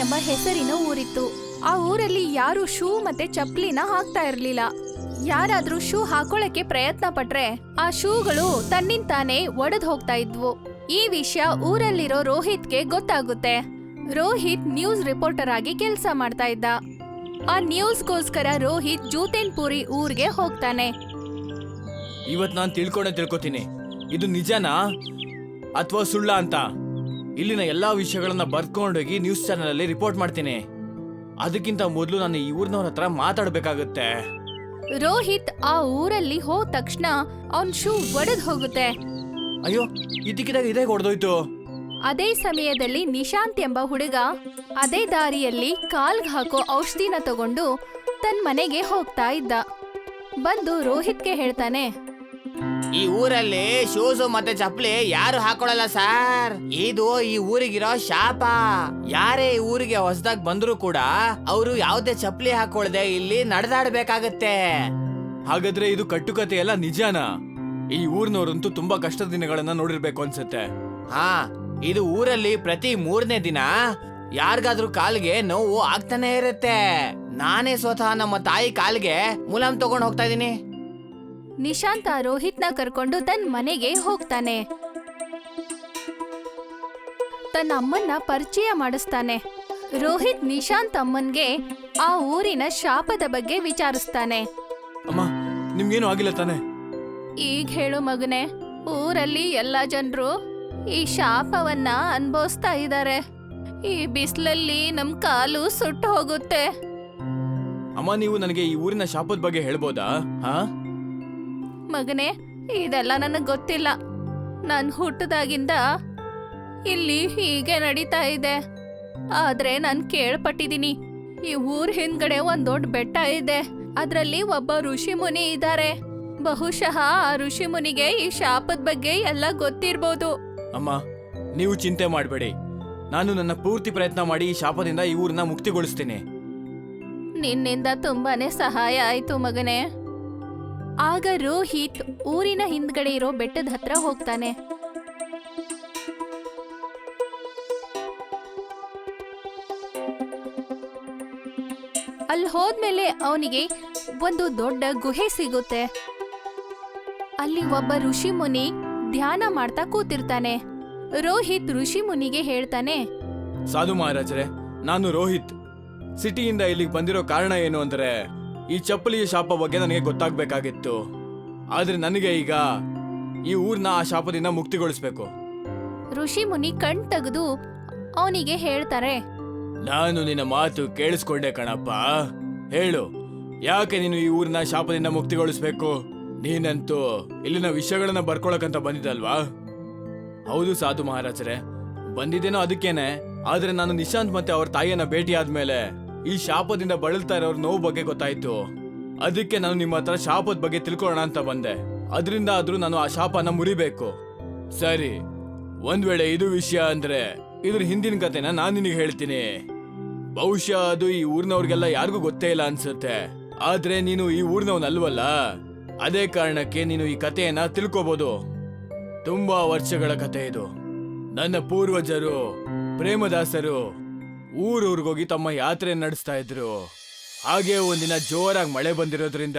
ಎಂಬ ಹೆಸರಿನ ಊರಿತ್ತು. ಆ ಊರಲ್ಲಿ ಯಾರು ಶೂ ಮತ್ತೆ ಚಪ್ಪಲಿನ ಹಾಕ್ತಾ ಇರ್ಲಿಲ್ಲ. ಯಾರಾದ್ರೂ ಶೂ ಹಾಕೊಳ್ಳಕ್ಕೆ ಪ್ರಯತ್ನ ಪಟ್ರೆ ಆ ಶೂಗಳು ತನ್ನಿಂತಾನೇ ಒಡೆದು ಹೋಗ್ತಾ ಇದ್ವು. ಈ ವಿಷಯ ಊರಲ್ಲಿರೋ ರೋಹಿತ್ಗೆ ಗೊತ್ತಾಗುತ್ತೆ. ರೋಹಿತ್ ನ್ಯೂಸ್ ರಿಪೋರ್ಟರ್ ಆಗಿ ಕೆಲಸ ಮಾಡ್ತಾ ಇದ್ದ. ಆ ನ್ಯೂಸ್ಗೋಸ್ಕರ ರೋಹಿತ್ ಜೂತೇನ್ಪುರಿ ಊರ್ಗೆ ಹೋಗ್ತಾನೆ. ಇವತ್ ನಾನು ತಿಳ್ಕೊಂಡೆ ತಿಳ್ಕೊತೀನಿ. ಇದು ನಿಜನಾ? ಅಥವಾ ಸುಳ್ಳ ಅಂತ? ಇಲ್ಲಿನ ಎಲ್ಲಾ ವಿಷಯಗಳನ್ನ ಬರ್ಕೊಂಡೋಗಿ ನ್ಯೂಸ್ ಚಾನೆಲ್ ಅಲ್ಲಿ ರಿಪೋರ್ಟ್ ಮಾಡ್ತೀನಿ. ಅದಕ್ಕಿಂತ ಮೊದಲು ನಾನು ಈ ಊರಿನವ್ರ ಹತ್ರ ಮಾತಾಡ್ಬೇಕಾಗುತ್ತೆ. ರೋಹಿತ್ ಆ ಊರಲ್ಲಿ ಹೋದ ತಕ್ಷಣ ಅವನ್ ಶೂ ಒಡೆದ್ ಹೋಗುತ್ತೆ. ಅಯ್ಯೋ ಇದಕ್ಕಿದಾಗ ಇದೇ ಹೊಡೆದೋಯ್ತು ಅದೇ ಸಮಯದಲ್ಲಿ ನಿಶಾಂತ್ ಎಂಬ ಹುಡುಗ ಅದೇ ದಾರಿಯಲ್ಲಿ ಕಾಲ್ಗ್ ಹಾಕೋ ಔಷಧಿನ ತಗೊಂಡು ತನ್ ಮನೆಗೆ ಹೋಗ್ತಾ ಇದ್ದ. ಬಂದು ರೋಹಿತ್ಗೆ ಹೇಳ್ತಾನೆ ಈ ಊರಲ್ಲಿ ಶೂಸ್ ಮತ್ತೆ ಚಪ್ಪಲಿ ಯಾರು ಹಾಕೊಳಲ್ಲ ಸರ್. ಇದು ಈ ಊರಿಗಿರೋ ಶಾಪ. ಯಾರೇ ಈ ಊರಿಗೆ ಹೊಸದಾಗಿ ಬಂದ್ರು ಕೂಡ ಅವರು ಯಾವ್ದೇ ಚಪ್ಪಲಿ ಹಾಕೊಳ್ದೆ ಇಲ್ಲಿ ನಡೆದಾಡ್ಬೇಕಾಗತ್ತೆ. ಹಾಗಾದ್ರೆ ಇದು ಕಟ್ಟುಕತೆ ಎಲ್ಲ ನಿಜಾನ? ಈ ಊರ್ನವ್ರಂತೂ ತುಂಬಾ ಕಷ್ಟದ ದಿನಗಳನ್ನ ನೋಡಿರ್ಬೇಕು ಅನ್ಸುತ್ತೆ. ಹಾ ಇದು ಊರಲ್ಲಿ ಪ್ರತಿ ಮೂರನೇ ದಿನ ಯಾರಿಗಾದ್ರೂ ಕಾಲ್ಗೆ ನೋವು ಆಗ್ತಾನೆ ಇರುತ್ತೆ. ನಾನೇ ಸ್ವತಃ ನಮ್ಮ ತಾಯಿ ಕಾಲ್ಗೆ ಮುಲಾಮ್ ತಗೊಂಡ್ ಹೋಗ್ತಾ ಇದೀನಿ ನಿಶಾಂತ್ ರೋಹಿತ್ನ ಕರ್ಕೊಂಡು ತನ್ನ ಮನೆಗೆ ಹೋಗ್ತಾನೆ. ತನ್ನ ಅಮ್ಮನ್ನ ಪರಿಚಯ ಮಾಡಿಸ್ತಾನೆ. ರೋಹಿತ್ ನಿಶಾಂತ್ ಅಮ್ಮನ್ಗೆ ಆ ಊರಿನ ಶಾಪದ ಬಗ್ಗೆ ವಿಚಾರಿಸ್ತಾನೆ. ಅಮ್ಮ ನಿಮ್ಗೇನು ಆಗಿಲ್ಲ ತಾನೆ? ಈಗ ಹೇಳು ಮಗನೆ ಊರಲ್ಲಿ ಎಲ್ಲ ಜನರು ಈ ಶಾಪವನ್ನ ಅನ್ಭವಿಸ್ತಾ ಇದ್ದಾರೆ ಈ ಬಿಸಿಲಲ್ಲಿ ನಮ್ ಕಾಲು ಸುಟ್ಟು ಹೋಗುತ್ತೆ. ಅಮ್ಮ ನೀವು ನನಗೆ ಈ ಊರಿನ ಶಾಪದ ಬಗ್ಗೆ ಹೇಳ್ಬೋದಾ? ಹಾ? ಮಗನೇ ಇದೆಲ್ಲ ನನಗೆ ಗೊತ್ತಿಲ್ಲ. ನಾನು ಹುಟ್ಟದಾಗಿಂದ ಇಲ್ಲಿ ಹೀಗೆ ನಡೀತಾ ಇದೆ. ಆದರೆ ನಾನು ಕೇಳ್ಪಟ್ಟಿದ್ದೀನಿ ಈ ಊರ್ ಹಿಂದ್ಗಡೆ ಒಂದು ದೊಡ್ಡ ಬೆಟ್ಟ ಇದೆ. ಅದರಲ್ಲಿ ಒಬ್ಬ ಋಷಿ ಮುನಿ ಇದ್ದಾರೆ ಬಹುಶಃ ಆ ಋಷಿ ಮುನಿಗೆ ಈ ಶಾಪದ ಬಗ್ಗೆ ಎಲ್ಲ ಗೊತ್ತಿರ್ಬೋದು. ಅಮ್ಮ ನೀವು ಚಿಂತೆ ಮಾಡಬೇಡಿ. ನಾನು ನನ್ನ ಪೂರ್ತಿ ಪ್ರಯತ್ನ ಮಾಡಿ ಈ ಶಾಪದಿಂದ ಈ ಊರನ್ನ ಮುಕ್ತಿಗೊಳಿಸ್ತೀನಿ. ನಿನ್ನಿಂದ ತುಂಬಾನೇ ಸಹಾಯ ಆಯ್ತು ಮಗನೇ. ಆಗ ರೋಹಿತ್ ಊರಿನ ಹಿಂದ್ಗಡೆ ಇರೋ ಬೆಟ್ಟದ ಹತ್ರ ಹೋಗ್ತಾನೆ. ಅಲ್ಲಿ ಹೋದ್ಮೇಲೆ ಅವನಿಗೆ ಒಂದು ದೊಡ್ಡ ಗುಹೆ ಸಿಗುತ್ತೆ. ಅಲ್ಲಿ ಒಬ್ಬ ಋಷಿ ಮುನಿ ಧ್ಯಾನ ಮಾಡ್ತಾ ಕೂತಿರ್ತಾನೆ. ರೋಹಿತ್ ಋಷಿ ಮುನಿಗೆ ಹೇಳ್ತಾನೆ, ಸಾಧು ಮಹಾರಾಜರೇ, ನಾನು ರೋಹಿತ್. ಸಿಟಿಯಿಂದ ಇಲ್ಲಿಗೆ ಬಂದಿರೋ ಕಾರಣ ಏನು ಅಂದ್ರೆ ಈ ಚಪ್ಪಲಿಯ ಶಾಪ ಬಗ್ಗೆ ನನಗೆ ಗೊತ್ತಾಗ್ಬೇಕಾಗಿತ್ತು. ಆದರೆ ನನಗೆ ಈಗ ಈ ಊರ್ನ ಆ ಶಾಪದಿಂದ ಮುಕ್ತಿಗೊಳಿಸ್ಬೇಕು. ಋಷಿ ಮುನಿ ಕಣ್ ತೆಗೆದು ಅವನಿಗೆ ಹೇಳ್ತಾರೆ. ನಾನು ನಿನ್ನ ಮಾತು ಕೇಳಿಸ್ಕೊಂಡೆ ಕಣಪ್ಪ. ಹೇಳು ಯಾಕೆ ನೀನು ಈ ಊರಿನ ಶಾಪದಿಂದ ಮುಕ್ತಿಗೊಳಿಸ್ಬೇಕು? ನೀನಂತೂ ಇಲ್ಲಿನ ವಿಷಯಗಳನ್ನ ಬರ್ಕೊಳಕಂತ ಬಂದಿದ್ದಲ್ವಾ? ಹೌದು ಸಾಧು ಮಹಾರಾಜರೇ ಬಂದಿದ್ದೇನೋ ಅದಕ್ಕೇನೆ ಆದ್ರೆ ನಾನು ನಿಶಾಂತ್ ಮತ್ತೆ ಅವ್ರ ತಾಯಿಯನ್ನ ಭೇಟಿ ಆದ್ಮೇಲೆ ಈ ಶಾಪದಿಂದ ಬಳಲ್ತಾ ಇರೋರ್ ನೋವು ಬಗ್ಗೆ ಗೊತ್ತಾಯ್ತು. ಅದಕ್ಕೆ ನಾನು ನಿಮ್ಮ ಹತ್ರ ಶಾಪದ ಬಗ್ಗೆ ತಿಳ್ಕೊಳ್ಳೋಣ ಅಂತ ಬಂದೆ. ಅದರಿಂದ ಆದ್ರೂ ನಾನು ಆ ಶಾಪನ ಮುರಿಬೇಕು. ಸರಿ. ಒಂದ್ ವೇಳೆ ಇದು ವಿಷಯ ಅಂದ್ರೆ ಇದ್ರ ಹಿಂದಿನ ಕತೆನ ನಾನು ನಿನಗೆ ಹೇಳ್ತೀನಿ. ಬಹುಶಃ ಅದು ಈ ಊರಿನವ್ರಿಗೆಲ್ಲ ಯಾರಿಗೂ ಗೊತ್ತೇ ಇಲ್ಲ ಅನ್ಸುತ್ತೆ. ಆದ್ರೆ ನೀನು ಈ ಊರಿನವನಲ್ವಲ್ಲ ಅದೇ ಕಾರಣಕ್ಕೆ ನೀನು ಈ ಕಥೆಯನ್ನ ತಿಳ್ಕೋಬಹುದು ತುಂಬಾ ವರ್ಷಗಳ ಕತೆ ಇದು. ನನ್ನ ಪೂರ್ವಜರು, ಪ್ರೇಮದಾಸರು ಊರೂರಿಗೋಗಿ ತಮ್ಮ ಯಾತ್ರೆ ನಡೆಸ್ತಾ ಇದ್ರು. ಹಾಗೆ ಒಂದಿನ ಜೋರಾಗಿ ಮಳೆ ಬಂದಿರೋದ್ರಿಂದ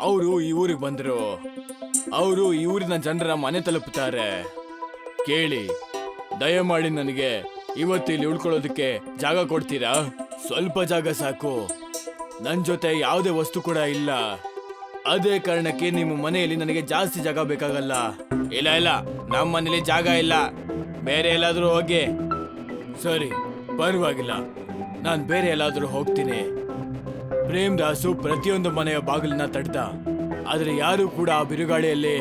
ಅವರು ಈ ಊರಿಗೆ ಬಂದರು. ಅವರು ಈ ಊರಿನ ಜನರ ಮನೆ ತಲುಪುತ್ತಾರೆ ಕೇಳಿ, ದಯಮಾಡಿ ನನಗೆ ಇವತ್ತು ಇಲ್ಲಿ ಉಳ್ಕೊಳ್ಳೋದಕ್ಕೆ ಜಾಗ ಕೊಡ್ತೀರಾ? ಸ್ವಲ್ಪ ಜಾಗ ಸಾಕು. ನನ್ನ ಜೊತೆ ಯಾವುದೇ ವಸ್ತು ಕೂಡ ಇಲ್ಲ. ಅದೇ ಕಾರಣಕ್ಕೆ ನಿಮ್ಮ ಮನೆಯಲ್ಲಿ ನನಗೆ ಜಾಸ್ತಿ ಜಾಗ ಬೇಕಾಗಲ್ಲ. ಇಲ್ಲ ಇಲ್ಲ ನಮ್ಮ ಮನೇಲಿ ಜಾಗ ಇಲ್ಲ. ಬೇರೆ ಎಲ್ಲಾದರೂ ಹೋಗಿ. ಸರಿ. ಪರವಾಗಿಲ್ಲ. ನಾನು ಬೇರೆ ಎಲ್ಲಾದರೂ ಹೋಗ್ತೀನಿ. ಪ್ರೇಮ್ ದಾಸು ಪ್ರತಿಯೊಂದು ಮನೆಯ ಬಾಗಿಲನ್ನ ತಡ್ದ ಆದರೆ ಯಾರೂ ಕೂಡ ಆ ಬಿರುಗಾಳಿಯಲ್ಲಿ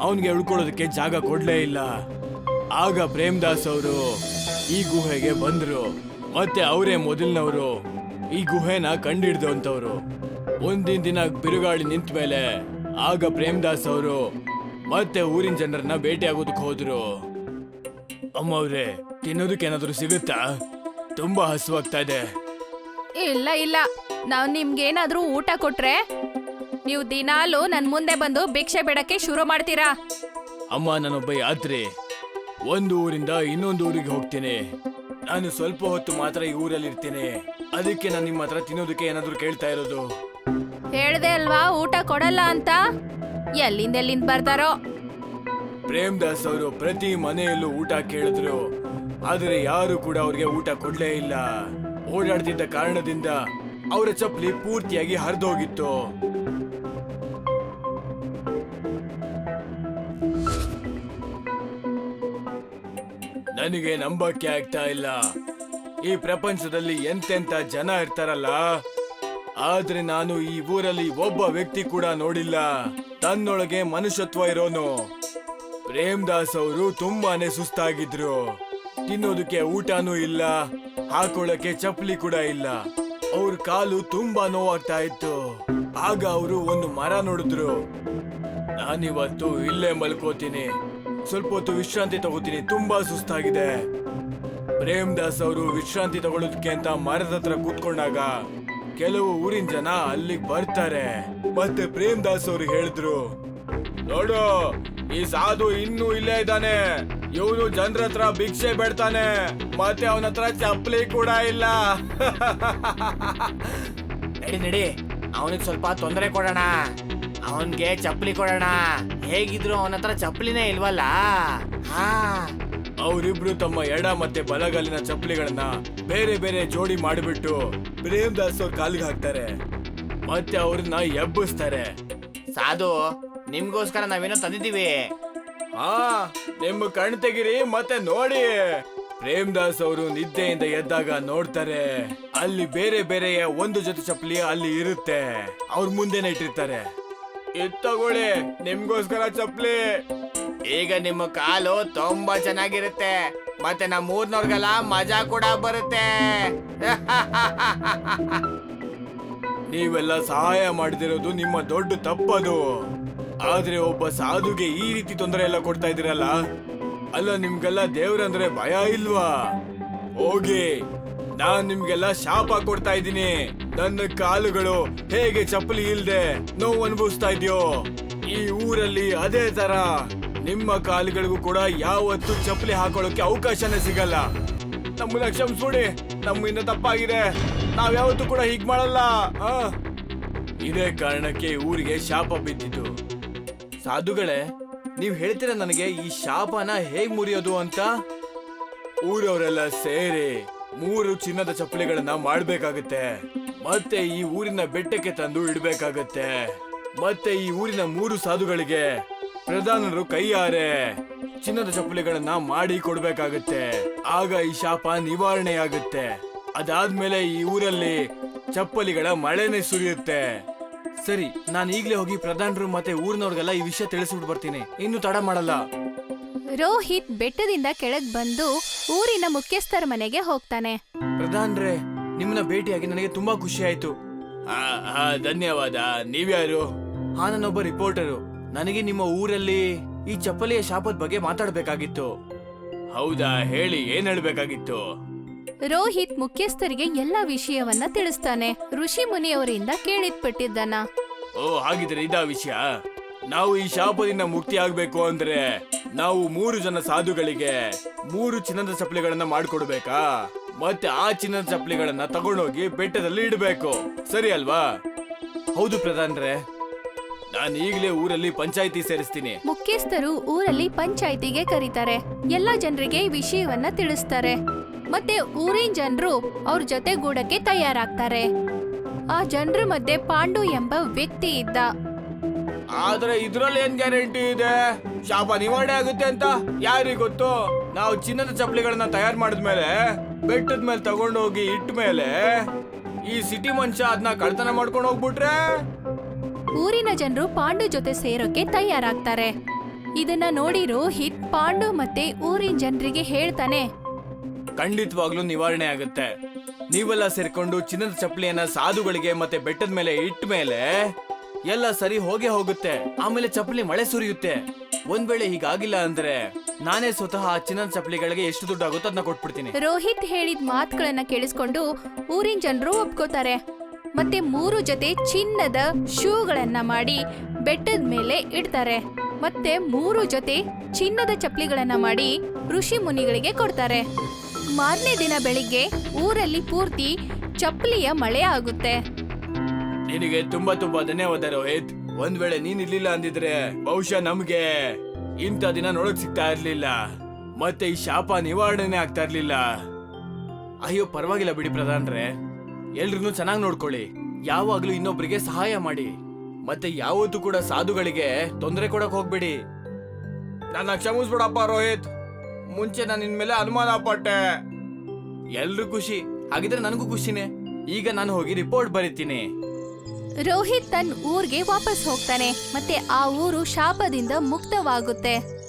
ಅವನಿಗೆ ಉಳ್ಕೊಳ್ಳೋದಕ್ಕೆ ಜಾಗ ಕೊಡಲೇ ಇಲ್ಲ. ಆಗ ಪ್ರೇಮ್ ದಾಸ್ ಅವರು ಈ ಗುಹೆಗೆ ಬಂದರು. ಮತ್ತೆ ಅವರೇ ಮೊದಲಿನವರು ಈ ಗುಹೆನ ಕಂಡಿಡ್ದಂತವ್ರು ಒಂದಿನ ದಿನ ಬಿರುಗಾಳಿ ನಿಂತ ಮೇಲೆ ಆಗ ಪ್ರೇಮ್ ದಾಸ್ ಅವರು ಮತ್ತೆ ಊರಿನ ಜನರನ್ನ ಭೇಟಿಯಾಗೋದಕ್ಕೆ ಹೋದ್ರು. ಅಮ್ಮ ಅವ್ರೆ ತಿನ್ನೋದಕ್ಕೆ ಏನಾದರೂ ಸಿಗುತ್ತಾ? ತುಂಬಾ ಹಸುವಾಗ್ತಾ ಇದೆ. ಇಲ್ಲ ಇಲ್ಲ. ನಾವ್ ನಿಮ್ಗೇನಾದ್ರೂ ಊಟ ಕೊಟ್ರೆ ನೀವು ದಿನಾಲು ನನ್ ಮುಂದೆ ಬಂದು ಭಿಕ್ಷೆ ಬೇಡಕ್ಕೆ ಶುರು ಮಾಡ್ತೀರಾ? ಅಮ್ಮ ನಾನೊಬ್ಬ ಯಾತ್ರಿ. ಒಂದು ಊರಿಂದ ಇನ್ನೊಂದು ಊರಿಗೆ ಹೋಗ್ತೀನಿ. ನಾನು ಸ್ವಲ್ಪ ಹೊತ್ತು ಮಾತ್ರ ಈ ಊರಲ್ಲಿ ಇರ್ತೀನಿ ಅದಕ್ಕೆ ನಾನು ನಿಮ್ಮ ಹತ್ರ ತಿನ್ನೋದಕ್ಕೆ ಏನಾದ್ರು ಕೇಳ್ತಾ ಇರೋದು. ಹೇಳ್ದೆ ಅಲ್ವಾ ಊಟ ಕೊಡಲ್ಲ ಅಂತ? ಎಲ್ಲಿಂದ ಎಲ್ಲಿಂದ ಬರ್ತಾರೋ? ಪ್ರೇಮ್ ದಾಸ್ ಅವರು ಪ್ರತಿ ಮನೆಯಲ್ಲೂ ಊಟ ಕೇಳಿದ್ರು. ಆದರೆ ಯಾರು ಕೂಡ ಅವ್ರಿಗೆ ಊಟ ಕೊಡ್ಲೇ ಇಲ್ಲ. ಓಡಾಡ್ತಿದ್ದ ಕಾರಣದಿಂದ ಅವರ ಚಪ್ಪಲಿ ಪೂರ್ತಿಯಾಗಿ ಹರಿದೋಗಿತ್ತು. ನನಗೆ ನಂಬಕ್ಕೆ ಆಗ್ತಾ ಇಲ್ಲ. ಈ ಪ್ರಪಂಚದಲ್ಲಿ ಎಂತೆಂತ ಜನ ಇರ್ತಾರಲ್ಲ? ಆದ್ರೆ ನಾನು ಈ ಊರಲ್ಲಿ ಒಬ್ಬ ವ್ಯಕ್ತಿ ಕೂಡ ನೋಡಿಲ್ಲ. ತನ್ನೊಳಗೆ ಮನುಷ್ಯತ್ವ ಇರೋನು. ಪ್ರೇಮ್ ದಾಸ್ ಅವರು ತುಂಬಾನೇ ಸುಸ್ತಾಗಿದ್ರು. ತಿನ್ನೋದಕ್ಕೆ ಊಟನೂ ಇಲ್ಲ ಹಾಕೊಳ್ಳಕ್ಕೆ ಚಪ್ಪಲಿ ಕೂಡ ಇಲ್ಲ. ಅವ್ರ ಕಾಲು ತುಂಬಾ ನೋವಾಗ್ತಾ ಇತ್ತು. ಆಗ ಅವರು ಒಂದು ಮರ ನೋಡಿದ್ರು. ನಾನಿವತ್ತು ಇಲ್ಲೇ ಮಲ್ಕೋತೀನಿ. ಸ್ವಲ್ಪ ಹೊತ್ತು ವಿಶ್ರಾಂತಿ ತಗೋತೀನಿ. ತುಂಬಾ ಸುಸ್ತಾಗಿದೆ. ಪ್ರೇಮ್ ದಾಸ್ ಅವರು ವಿಶ್ರಾಂತಿ ತಗೊಳ್ಳೋದಕ್ಕೆ ಅಂತ ಮರದ ಹತ್ರ ಕೂತ್ಕೊಂಡಾಗ ಕೆಲವು ಊರಿನ ಜನ ಅಲ್ಲಿಗೆ ಬರ್ತಾರೆ. ಮತ್ತೆ ಪ್ರೇಮ್ ದಾಸ್ ಅವರು ಹೇಳಿದ್ರು ನೋಡು ಈ ಸಾಧು ಇನ್ನೂ ಇಲ್ಲೇ ಇದ್ದಾನೆ. ಇವನು ಜನರ ಹತ್ರ ಭಿಕ್ಷೆ ಬೇಡ್ತಾನೆ. ಮತ್ತೆ ಅವನ ಹತ್ರ ಚಪ್ಪಲಿ ಕೂಡ ಇಲ್ಲ. ನಡಿ ನಡಿ. ಅವನಿಗೆ ಸ್ವಲ್ಪ ತೊಂದರೆ ಕೊಡೋಣ. ಅವನ್ಗೆ ಚಪ್ಪಲಿ ಕೊಡೋಣ. ಹೇಗಿದ್ರು ಅವನ ಹತ್ರ ಚಪ್ಪಲಿನೇ ಇಲ್ವಲ್ಲ? ಹಾ. ಅವರಿಬ್ರು ತಮ್ಮ ಎಡ ಮತ್ತೆ ಬಲಗಾಲಿನ ಚಪ್ಪಲಿಗಳನ್ನ ಬೇರೆ ಬೇರೆ ಜೋಡಿ ಮಾಡಿಬಿಟ್ಟು ಪ್ರೇಮ್ ದಾಸ್ ಅವ್ರ ಕಾಲಿಗೆ ಹಾಕ್ತಾರೆ. ಮತ್ತೆ ಅವ್ರನ್ನ ಎಬ್ಬಿಸ್ತಾರೆ. ಸಾಧು ನಿಮ್ಗೋಸ್ಕರ ನಾವೇನೋ ತಂದಿದ್ದೀವಿ. ಹಾ ನಿಮ್ಮ ಕಣ್ ತೆಗಿರಿ ಮತ್ತೆ ನೋಡಿ. ಪ್ರೇಮ್ ದಾಸ್ ಅವರು ನಿದ್ದೆಯಿಂದ ಎದ್ದಾಗ ನೋಡ್ತಾರೆ ಅಲ್ಲಿ ಬೇರೆ ಬೇರೆಯ ಒಂದು ಜೊತೆ ಚಪ್ಪಲಿ ಅಲ್ಲಿ ಇರುತ್ತೆ. ಅವ್ರ ಮುಂದೆನೆ ಇಟ್ಟಿರ್ತಾರೆ. ಇದ್ ತಗೊಳ್ಳಿ ನಿಮ್ಗೋಸ್ಕರ ಚಪ್ಪಲಿ. ಈಗ ನಿಮ್ಮ ಕಾಲು ತುಂಬಾ ಚೆನ್ನಾಗಿರುತ್ತೆ. ಮತ್ತೆ ನಮ್ಮ ಊರ್ನವ್ರಿಗೆಲ್ಲ ಮಜಾ ಕೂಡ ಬರುತ್ತೆ. ನೀವೆಲ್ಲ ಸಹಾಯ ಮಾಡದಿರೋದು ನಿಮ್ಮ ದೊಡ್ಡ ತಪ್ಪದು. ಆದ್ರೆ ಒಬ್ಬ ಸಾಧುಗೆ ಈ ರೀತಿ ತೊಂದರೆ ಎಲ್ಲ ಕೊಡ್ತಾ ಇದ್ದೀರಲ್ಲ? ಅಲ್ಲ, ನಿಮ್ಗೆಲ್ಲ ದೇವ್ರಂದ್ರೆ ಭಯ ಇಲ್ವಾ? ಹೋಗಿ, ನಾನ್ ನಿಮ್ಗೆಲ್ಲ ಶಾಪ ಕೊಡ್ತಾ ಇದ್ದೀನಿ. ನನ್ನ ಕಾಲುಗಳು ಹೇಗೆ ಚಪ್ಪಲಿ ಇಲ್ದೆ ನೋವು ಅನುಭವಿಸ್ತಾ ಇದೆಯೋ? ಈ ಊರಲ್ಲಿ ಅದೇ ತರ. ನಿಮ್ಮ ಕಾಲುಗಳಿಗೂ ಕೂಡ ಯಾವತ್ತೂ ಚಪ್ಪಲಿ ಹಾಕೊಳ್ಳೋಕೆ ಅವಕಾಶನೇ ಸಿಗಲ್ಲ. ನಮ್ಮನ್ನ ಕ್ಷಮಿಸ್ಬಿಡಿ ನಮ್ಮಿಂದ ತಪ್ಪಾಗಿದೆ. ನಾವ್ ಯಾವತ್ತೂ ಕೂಡ ಹೀಗ್ ಮಾಡಲ್ಲ. ಆ? ಇದೇ ಕಾರಣಕ್ಕೆ ಊರಿಗೆ ಶಾಪ ಬಿದ್ದಿದ್ದು. ಸಾಧುಗಳೇ, ನೀವು ಹೇಳ್ತೀರ ನನಗೆ ಈ ಶಾಪನ ಹೇಗ್ ಮುರಿಯೋದು ಅಂತ? ಊರವರೆಲ್ಲ ಸೇರಿ ಮೂರು ಚಿನ್ನದ ಚಪ್ಪಲಿಗಳನ್ನ ಮಾಡ್ಬೇಕಾಗತ್ತೆ. ಮತ್ತೆ ಈ ಊರಿನ ಬೆಟ್ಟಕ್ಕೆ ತಂದು ಇಡ್ಬೇಕಾಗತ್ತೆ. ಮತ್ತೆ ಈ ಊರಿನ ಮೂರು ಸಾಧುಗಳಿಗೆ ಪ್ರಧಾನರು ಕೈಯಾರೆ ಚಿನ್ನದ ಚಪ್ಪಲಿಗಳನ್ನ ಮಾಡಿ ಕೊಡ್ಬೇಕಾಗತ್ತೆ. ಆಗ ಈ ಶಾಪ ನಿವಾರಣೆಯಾಗುತ್ತೆ. ಅದಾದ್ಮೇಲೆ ಈ ಊರಲ್ಲಿ ಚಪ್ಪಲಿಗಳ ಮಳೆನೆ ಸುರಿಯುತ್ತೆ. ಸರಿ ನಾನು ಈಗಲೇ ಹೋಗಿ ಪ್ರಧಾನರು ಮತ್ತೆ ಊರಿನವ್ರಿಗೆಲ್ಲ ಈ ವಿಷಯ ತಿಳಿಸ್ಬಿಟ್ಟು ಬರ್ತೀನಿ. ಇನ್ನು ತಡ ಮಾಡಲ್ಲ. ರೋಹಿತ್ ಬೆಟ್ಟದಿಂದ ಕೆಳಗ್ ಬಂದು ಊರಿನ ಮುಖ್ಯಸ್ಥರ ಮನೆಗೆ ಹೋಗ್ತಾನೆ. ಪ್ರಧಾನ್ರೆ ನಿಮ್ಮನ್ನ ಭೇಟಿಯಾಗಿ ನನಗೆ ತುಂಬಾ ಖುಷಿ ಆಯ್ತು. ಧನ್ಯವಾದ. ನೀವ್ಯಾರು? ಹಾ ನಾನೊಬ್ಬ ರಿಪೋರ್ಟರು. ನನಗೆ ನಿಮ್ಮ ಊರಲ್ಲಿ ಈ ಚಪ್ಪಲಿಯ ಶಾಪದ ಬಗ್ಗೆ ಮಾತಾಡಬೇಕಾಗಿತ್ತು. ಹೌದಾ? ಹೇಳಿ ಏನ್ ಹೇಳ್ಬೇಕಾಗಿತ್ತು? ರೋಹಿತ್ ಮುಖ್ಯಸ್ಥರಿಗೆ ಎಲ್ಲಾ ವಿಷಯವನ್ನ ತಿಳಿಸ್ತಾನೆ. ಋಷಿ ಮುನಿಯವರಿಂದ ಕೇಳಿದ್ಬಿಟ್ಟಿದ್ದಾನ ಓ ಹಾಗಿದ್ರೆ ಇದಾ ವಿಷಯ. ನಾವು ಈ ಶಾಪದಿಂದ ಮುಕ್ತಿ ಆಗ್ಬೇಕು ಅಂದ್ರೆ ನಾವು ಮೂರು ಜನ ಸಾಧುಗಳಿಗೆ ಮೂರು ಚಿನ್ನದ ಚಪ್ಪಲಿಗಳನ್ನ ಮಾಡ್ಕೊಡ್ಬೇಕಾ? ಮತ್ತೆ ಆ ಚಿನ್ನದ ಚಪ್ಪಲಿಗಳನ್ನ ತಗೊಂಡೋಗಿ ಬೆಟ್ಟದಲ್ಲಿ ಇಡಬೇಕು. ಸರಿ ಅಲ್ವಾ? ಹೌದು ಪ್ರಧಾನ್ರೆ. ನಾನು ಈಗಲೇ ಊರಲ್ಲಿ ಪಂಚಾಯಿತಿ ಸೇರಿಸ್ತೀನಿ. ಮುಖ್ಯಸ್ಥರು ಊರಲ್ಲಿ ಪಂಚಾಯಿತಿಗೆ ಕರೀತಾರೆ. ಎಲ್ಲಾ ಜನರಿಗೆ ಈ ವಿಷಯವನ್ನ ತಿಳಿಸ್ತಾರೆ. ಮತ್ತೆ ಊರಿನ ಜನರು ಅವ್ರ ಜೊತೆಗೂಡಕ್ಕೆ ತಯಾರಾಗ್ತಾರೆ. ಆ ಜನರ ಮಧ್ಯೆ ಪಾಂಡು ಎಂಬ ವ್ಯಕ್ತಿ ಇದ್ದ. ಆದ್ರೆ ಇದ್ರಲ್ಲಿ ಏನ್ ಗ್ಯಾರಂಟಿ ಇದೆ? ಶಾಪ ನಿವಾರಣೆ ಆಗುತ್ತೆ ಅಂತ ಯಾರಿಗೆ ಗೊತ್ತು? ನಾವು ಚಿನ್ನದ ಚಪ್ಪಲಿಗಳನ್ನ ತಯಾರು ಮಾಡಿದ್ಮೇಲೆ ಬೆಟ್ಟದ ಮೇಲೆ ತಗೊಂಡೋಗಿ ಇಟ್ಟ ಮೇಲೆ ಈ ಸಿಟಿ ಮನುಷ್ಯ ಅದನ್ನ ಕಳ್ತನ ಮಾಡ್ಕೊಂಡು ಹೋಗ್ಬಿಟ್ರೆ? ಊರಿನ ಜನರು ಪಾಂಡು ಜೊತೆ ಸೇರೋಕೆ ತಯಾರಾಗ್ತಾರೆ. ಇದನ್ನ ನೋಡಿ ರೋಹಿತ್ ಪಾಂಡು ಮತ್ತೆ ಊರಿನ ಜನರಿಗೆ ಹೇಳ್ತಾನೆ ಖಂಡಿತವಾಗ್ಲೂ ನಿವಾರಣೆ ಆಗುತ್ತೆ. ನೀವೆಲ್ಲ ಸೇರ್ಕೊಂಡು ಚಿನ್ನದ ಚಪ್ಪಲಿಯನ್ನ ಸಾಧುಗಳಿಗೆ ಮತ್ತೆ ಬೆಟ್ಟದ ಮೇಲೆ ಇಟ್ಟ ಮೇಲೆ ಎಲ್ಲ ಸರಿ ಹೋಗೇ ಹೋಗುತ್ತೆ. ಆಮೇಲೆ ಚಪ್ಪಲಿ ಮಳೆ ಸುರಿಯುತ್ತೆ. ಒಂದ್ ವೇಳೆ ಹೀಗಾಗಿಲ್ಲ ಅಂದ್ರೆ ನಾನೇ ಸ್ವತಃ ಚಿನ್ನದ ಚಪ್ಪಲಿಗಳಿಗೆ ಎಷ್ಟು ದುಡ್ಡು ಆಗುತ್ತೋ ಅದನ್ನ ಕೊಟ್ಬಿಡ್ತೀನಿ. ರೋಹಿತ್ ಹೇಳಿದ ಮಾತುಗಳನ್ನ ಕೇಳಿಸ್ಕೊಂಡು ಊರಿನ ಜನರು ಒಪ್ಕೋತಾರೆ. ಮತ್ತೆ ಮೂರು ಜೊತೆ ಚಿನ್ನದ ಶೂಗಳನ್ನ ಮಾಡಿ ಬೆಟ್ಟದ ಮೇಲೆ ಇಡ್ತಾರೆ. ಮತ್ತೆ ಮೂರು ಜೊತೆ ಚಿನ್ನದ ಚಪ್ಪಲಿಗಳನ್ನ ಮಾಡಿ ಋಷಿ ಮುನಿಗಳಿಗೆ ಕೊಡ್ತಾರೆ. ಮಾರನೇ ದಿನ ಬೆಳಿಗ್ಗೆ ಊರಲ್ಲಿ ಪೂರ್ತಿ ಚಪ್ಪಲಿಯ ಮಳೆ ಆಗುತ್ತೆ. ನಿನಗೆ ತುಂಬಾ ತುಂಬಾ ಧನ್ಯವಾದ ರೋಹಿತ್. ಒಂದ್ ವೇಳೆ ನೀನ್ ಇರ್ಲಿಲ್ಲ ಅಂದಿದ್ರೆ ಬಹುಶಃ ನಮ್ಗೆ ಇಂಥ ದಿನ ನೋಡಕ್ ಸಿಗ್ತಾ ಇರ್ಲಿಲ್ಲ. ಮತ್ತೆ ಈ ಶಾಪ ನಿವಾರಣೆ ಆಗ್ತಾ ಇರ್ಲಿಲ್ಲ. ಅಯ್ಯೋ, ಪರವಾಗಿಲ್ಲ ಬಿಡಿ ಪ್ರಧಾನ್ರೆ. ಎಲ್ರನ್ನೂ ಚೆನ್ನಾಗಿ ನೋಡ್ಕೊಳ್ಳಿ. ಯಾವಾಗ್ಲೂ ಇನ್ನೊಬ್ರಿಗೆ ಸಹಾಯ ಮಾಡಿ. ಮತ್ತೆ ಯಾವತ್ತೂ ಕೂಡ ಸಾಧುಗಳಿಗೆ ತೊಂದರೆ ಕೊಡಕ್ ಹೋಗ್ಬೇಡಿ. ನನ್ನ ಕ್ಷಮಿಸ್ಬಿಡಪ್ಪ ರೋಹಿತ್. ಮುಂಚೆ ನಾನು ನಿನ್ ಮೇಲೆ ಅನುಮಾನ ಪಟ್ಟೆ. ಎಲ್ರು ಖುಷಿ. ಹಾಗಿದ್ರೆ ನನಗೂ ಖುಷಿನೇ. ಈಗ ನಾನು ಹೋಗಿ ರಿಪೋರ್ಟ್ ಬರೀತೀನಿ. ರೋಹಿತ್ ತನ್ನ ಊರ್ಗೆ ವಾಪಸ್ ಹೋಗ್ತಾನೆ. ಮತ್ತೆ ಆ ಊರು ಶಾಪದಿಂದ ಮುಕ್ತವಾಗುತ್ತೆ.